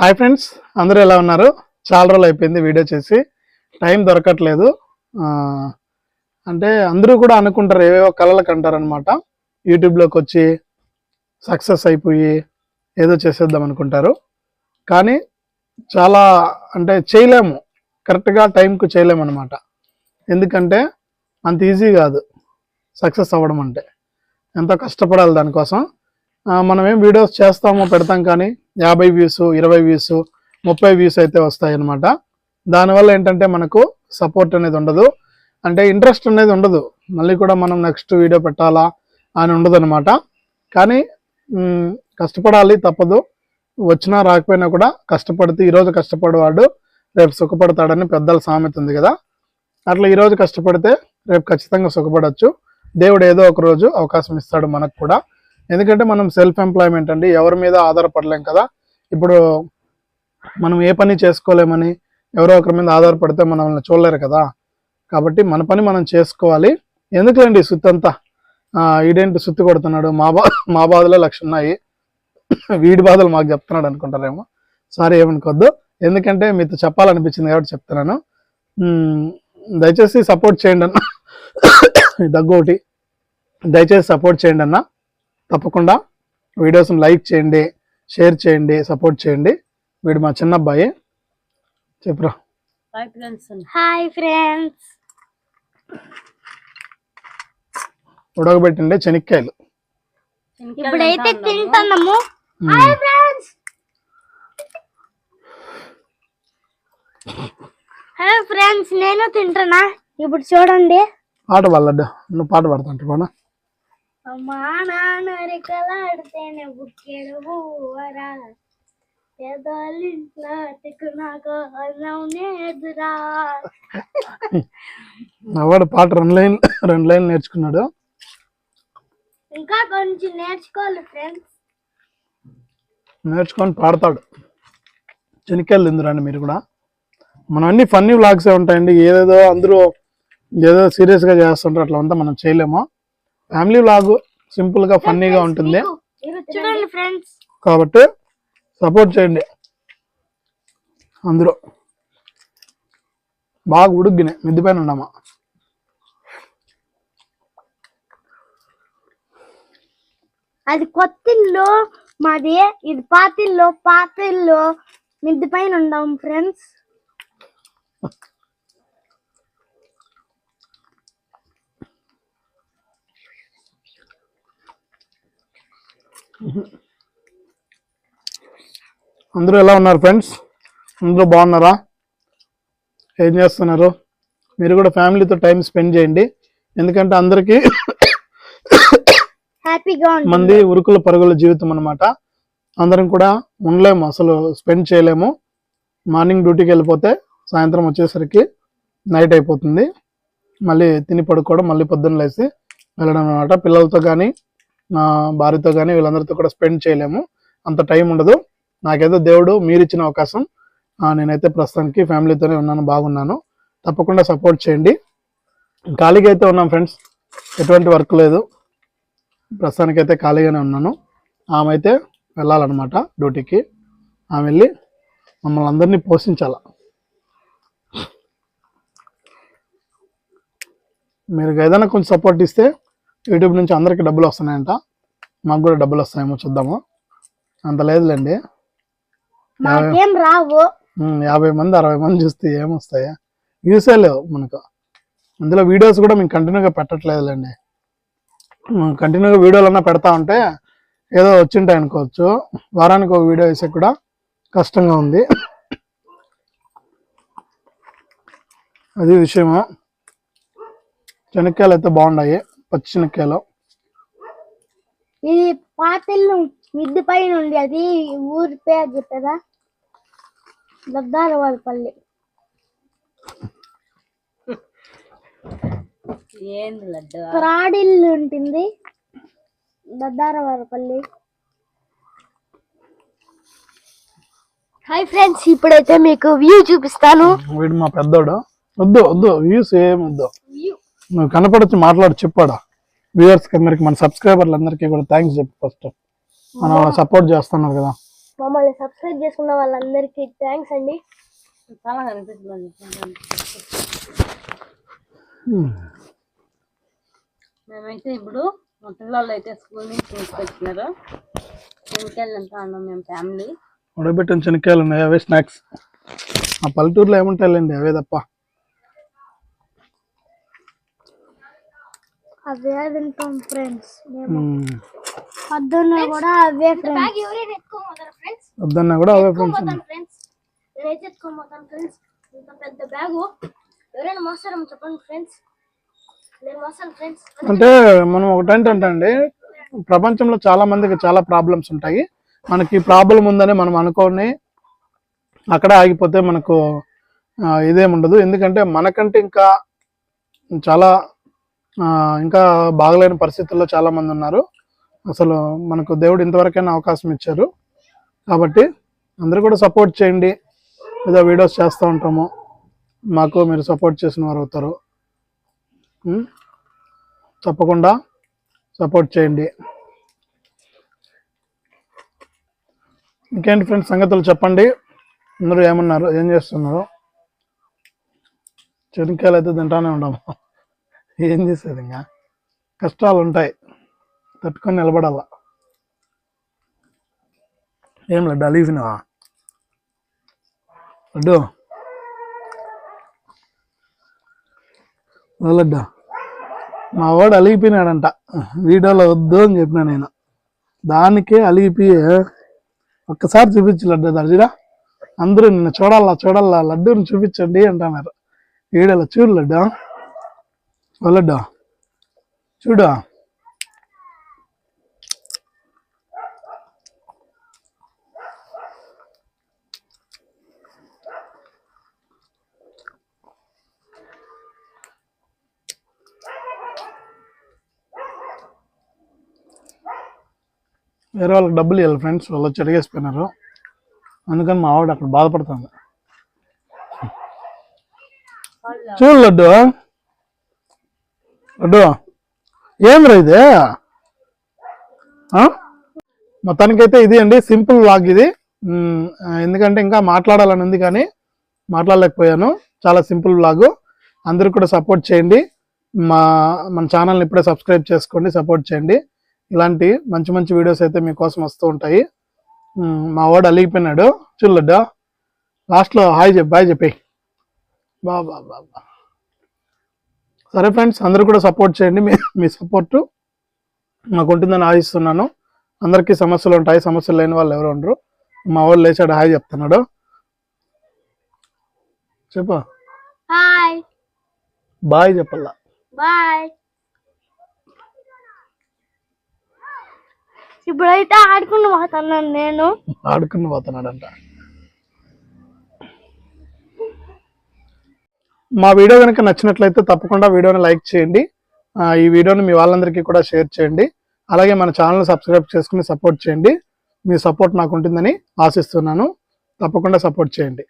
Hi friends అందరూ ఎలా ఉన్నారు? చాలా రోజులు అయిపోయింది వీడియో చేసి. టైం దొరకట్లేదు. అంటే అందరూ కూడా అనుకుంటారు ఏవేవో కళలకు అంటారనమాట యూట్యూబ్లోకి వచ్చి సక్సెస్ అయిపోయి ఏదో చేసేద్దాం అనుకుంటారు. కానీ చాలా అంటే చేయలేము. కరెక్ట్గా టైంకు చేయలేము అనమాట ఎందుకంటే అంత ఈజీ కాదు సక్సెస్ అవ్వడం అంటే. ఎంతో కష్టపడాలి దానికోసం. మనం ఏం వీడియోస్ చేస్తామో పెడతాం కానీ యాభై వ్యూస్ ఇరవై వ్యూస్ ముప్పై వ్యూస్ అయితే వస్తాయి అనమాట దానివల్ల ఏంటంటే మనకు సపోర్ట్ అనేది ఉండదు. అంటే ఇంట్రెస్ట్ అనేది ఉండదు. మళ్ళీ కూడా మనం నెక్స్ట్ వీడియో పెట్టాలా అని ఉండదు అనమాట కానీ కష్టపడాలి తప్పదు. వచ్చినా రాకపోయినా కూడా కష్టపడితే ఈరోజు కష్టపడేవాడు రేపు సుఖపడతాడని పెద్దల సామెత ఉంది కదా. అట్లా ఈరోజు కష్టపడితే రేపు ఖచ్చితంగా సుఖపడవచ్చు దేవుడు ఏదో ఒక రోజు అవకాశం ఇస్తాడు మనకు కూడా. ఎందుకంటే మనం సెల్ఫ్ ఎంప్లాయ్మెంట్ అండి ఎవరి మీద ఆధారపడలేం కదా. ఇప్పుడు మనం ఏ పని చేసుకోలేమని ఎవరో ఒకరి మీద ఆధారపడితే మనల్ని చూడలేరు కదా. కాబట్టి మన పని మనం చేసుకోవాలి. ఎందుకులేండి సుత్తంతా? ఈడేంటి సుత్తి కొడుతున్నాడు? మా బా మా బాధలే లక్ష ఉన్నాయి వీడి బాధలు మాకు చెప్తున్నాడు అనుకుంటారేమో. సారీ ఏమనుకోద్దు ఎందుకంటే మీతో చెప్పాలనిపించింది కాబట్టి చెప్తున్నాను. దయచేసి సపోర్ట్ చేయండి అన్న. దగ్గు ఒకటి. దయచేసి సపోర్ట్ చేయండి అన్న. తప్పకుండా వీడియోస్ని లైక్ చేయండి షేర్ చేయండి సపోర్ట్ చేయండి. వీడు మా చిన్న అబ్బాయి చెప్పురా. హాయ్ ఫ్రెండ్స్ హాయ్ ఫ్రెండ్స్ ఉడకబెట్టిండే శనక్కాయలు ఇప్పుడైతే తింటున్నాము. ఉమ్, హాయ్ ఫ్రెండ్స్ హాయ్ ఫ్రెండ్స్ నేను తింటున్నా. ఇప్పుడు చూడండి. పాట పాడలడ్డు నువ్వు పాట పాడుతుంటే పాడ మా నాన్న రెక్కలాడితేనే బుక్కెడు ఊవరా పెదాలింట్లో తిక్కునాకు అన్నం నేదురా నవ్వాడు పాట రెండు లైన్ రెండు లైన్ నేర్చుకున్నాడు. ఇంకా కొంచెం నేర్చుకోవాలి ఫ్రెండ్స్. నేర్చుకొని పాడతాడు. శనక్కాయలు తిందురండి మీరు కూడా. మనం అన్ని ఫన్నీ వ్లాగ్సే ఉంటాయండి. ఏదేదో అందరూ ఏదో సీరియస్గా చేస్తుంటారు అట్లా అంతా మనం చేయలేము. ఫ్యామిలీ వ్లాగ్ సింపుల్గా ఫన్నీగా ఉంటుంది. కాబట్టి సపోర్ట్ చేయండి. అందరూ బాగా ఉడుగ్గినాయి. మిద్ది పైన ఉండమా అది కొత్త మాది ఇది పాత ఇల్లు పాత ఇల్లు మిద్ది పైన ఉందాం ఫ్రెండ్స్ అందరూ ఎలా ఉన్నారు ఫ్రెండ్స్ అందరూ బాగున్నారా? ఏం చేస్తున్నారు? మీరు కూడా ఫ్యామిలీతో టైం స్పెండ్ చేయండి. ఎందుకంటే అందరికీ మంది ఉరుకుల పరుగుల జీవితం అన్నమాట. అందరం కూడా ఉండలేము అసలు స్పెండ్ చేయలేము. మార్నింగ్ డ్యూటీకి వెళ్ళిపోతే సాయంత్రం వచ్చేసరికి నైట్ అయిపోతుంది. మళ్ళీ తిని పడుకోవడం మళ్ళీ పొద్దున్న లేసి వెళ్ళడం అనమాట పిల్లలతో కానీ భార్యతో కానీ వీళ్ళందరితో కూడా స్పెండ్ చేయలేము. అంత టైం ఉండదు. నాకైతే దేవుడు మీరు ఇచ్చిన అవకాశం నేనైతే ప్రస్తుతానికి ఫ్యామిలీతోనే ఉన్నాను బాగున్నాను. తప్పకుండా సపోర్ట్ చేయండి. ఖాళీగా అయితే ఉన్నాం ఫ్రెండ్స్. ఎటువంటి వర్క్ లేదు. ప్రస్తుతానికైతే ఖాళీగానే ఉన్నాను. ఆమె అయితే వెళ్ళాలన్నమాట డ్యూటీకి. ఆమె వెళ్ళి మమ్మల్ని అందరినీ పోషించాల. మీరు ఏదైనా కొంచెం సపోర్ట్ ఇస్తే యూట్యూబ్ నుంచి అందరికీ డబ్బులు వస్తున్నాయంట. మాకు కూడా డబ్బులు వస్తాయేమో చూద్దాము. అంత లేదులేండి. రావు. యాభై మంది అరవై మంది చూస్తే ఏమొస్తాయా? వ్యూసే లేవు మనకు. అందులో వీడియోస్ కూడా మేము కంటిన్యూగా పెట్టట్లేదులేండి. కంటిన్యూగా వీడియోలన్నా పెడతా ఉంటే ఏదో వచ్చింటాయి అనుకోవచ్చు. వారానికి ఒక వీడియో వేసే కూడా కష్టంగా ఉంది. అది విషయము? శనక్కాయలు అయితే బాగున్నాయి పచ్చి శనక్కాయలు ఇది పాత ఇల్లు మిద్ది పైన ఉంది అది ఊరి పేరు చెప్పదా? దద్దారవారిపల్లి ఏంది లడ్డు? ప్రాడిల్లు ఉంటుంది దద్దారవారిపల్లి హాయ్ ఫ్రెండ్స్ ఇప్పుడైతే మీకు వ్యూ చూపిస్తాను. వీడు మా పెద్దోడు. వద్దు వద్దు వ్యూస్ ఏం వద్దు. నువ్వు కనపడచ్చు మాట్లాడు చెప్పాడా? వ్యూవర్స్ అందరికి మన సబ్స్క్రైబర్లు అందరికీ కూడా థ్యాంక్స్ చెప్పు ఫస్ట్ మనం సపోర్ట్ చేస్తున్నారు కదా. మమ్మల్ని సబ్స్క్రైబ్ చేసుకున్న వాళ్ళందరికీ థ్యాంక్స్ అండి. చాలా కనిపిస్తుంది మేమైతే ఇప్పుడు మా పిల్లలు అయితే స్కూల్ నుంచి తీసుకొచ్చినారు. ఇంకెళ్ళి ఎంత ఉన్నాం మేము ఫ్యామిలీ ఉడబెట్టిన శనక్కాయలు ఉన్నాయి? అవే స్నాక్స్ ఆ పల్లెటూరులో ఏముంటాయిలేండి అవే తప్ప. అవే తింటాం ఫ్రెండ్స్ మేము. పొద్దున్న కూడా అవే ఫ్రెండ్స్ వద్దన్నా కూడా అవే ఫ్రెండ్స్ ఫ్రెండ్స్ నేనైతే ఎత్తుకోపోతాను ఫ్రెండ్స్ ఇంత పెద్ద బ్యాగు ఎవరైనా మోస్తారో చెప్పండి ఫ్రెండ్స్ అంటే మనం ఒకటేంటంటే అండి ప్రపంచంలో చాలా మందికి చాలా ప్రాబ్లమ్స్ ఉంటాయి. మనకి ప్రాబ్లం ఉందని మనం అనుకోని అక్కడే ఆగిపోతే మనకు ఆ, ఇదేం ఉండదు. ఎందుకంటే మనకంటే ఇంకా చాలా ఇంకా బాగలేని పరిస్థితుల్లో చాలామంది ఉన్నారు. అసలు మనకు దేవుడు ఇంతవరకైనా అవకాశం ఇచ్చారు. కాబట్టి అందరూ కూడా సపోర్ట్ చేయండి. ఏదో వీడియోస్ చేస్తూ ఉంటాము. మాకు మీరు సపోర్ట్ చేసిన వారు అవుతారు. తప్పకుండా సపోర్ట్ చేయండి. ఇంకేంటి ఫ్రెండ్స్ సంగతులు చెప్పండి. అందరూ ఏమన్నారు? ఏం చేస్తున్నారు? చెనిక్కాయలు అయితే తింటానే ఉండము ఏం చేసేది ఇంకా? కష్టాలు ఉంటాయి. తట్టుకొని నిలబడాల? ఏం లడ్డు? అలిగిపోయినావా లడ్డు? ఓ లడ్డు. మా వాడు అలిగిపోయినాడంట. వీడియోలో వద్దు అని చెప్పిన నేను. దానికే అలిగిపోయి ఒక్కసారి చూపించు లడ్డు దర్జీరా. అందరూ నిన్ను చూడాలా చూడాలా? లడ్డూని చూపించండి అంటున్నారు. వీడియోలో చూడు లడ్డు. ఓ లడ్డు చూడు వేరే వాళ్ళకి డబ్బులు ఇవ్వాలి ఫ్రెండ్స్ వాళ్ళు వచ్చి అడిగేసిపోయినారు. అందుకని మా ఆవిడ అక్కడ బాధపడుతుంది. చూడు అడ్డు. లడ్డు ఏమిరా ఇది మొత్తానికైతే ఇది అండి సింపుల్ వ్లాగ్ ఇది. ఎందుకంటే ఇంకా మాట్లాడాలని ఉంది కానీ మాట్లాడలేకపోయాను. చాలా సింపుల్ వ్లాగు. అందరూ కూడా సపోర్ట్ చేయండి. మా మన ఛానల్ని ఇప్పుడే సబ్స్క్రైబ్ చేసుకోండి సపోర్ట్ చేయండి. ఇలాంటి మంచి మంచి వీడియోస్ అయితే మీకోసం వస్తూ ఉంటాయి. మా వాడు అలిగిపోయినాడు. చూడలడ్డా లాస్ట్లో హాయ్ చెప్పి బాయ్ చెప్పి. బా బా బా బా. సరే ఫ్రెండ్స్ అందరూ కూడా సపోర్ట్ చేయండి. మీ మీ సపోర్టు నాకు ఉంటుందని ఆశిస్తున్నాను. అందరికీ సమస్యలు ఉంటాయి సమస్యలు లేని వాళ్ళు ఎవరు ఉండరు. మా వాడు లేచాడు హాయ్ చెప్తున్నాడు. చెప్పు. Hi bye చెప్పల్లా. బాయ్ ఇప్పుడైతే ఆడుకుని పోతున్నాను నేను. ఆడుకుని పోతున్నాడంట. మా వీడియో కనుక నచ్చినట్లయితే తప్పకుండా వీడియోని లైక్ చేయండి. ఈ వీడియోని మీ వాళ్ళందరికీ కూడా షేర్ చేయండి. అలాగే మన ఛానల్ని సబ్స్క్రైబ్ చేసుకుని సపోర్ట్ చేయండి. మీ సపోర్ట్ నాకు ఉంటుందని ఆశిస్తున్నాను. తప్పకుండా సపోర్ట్ చేయండి.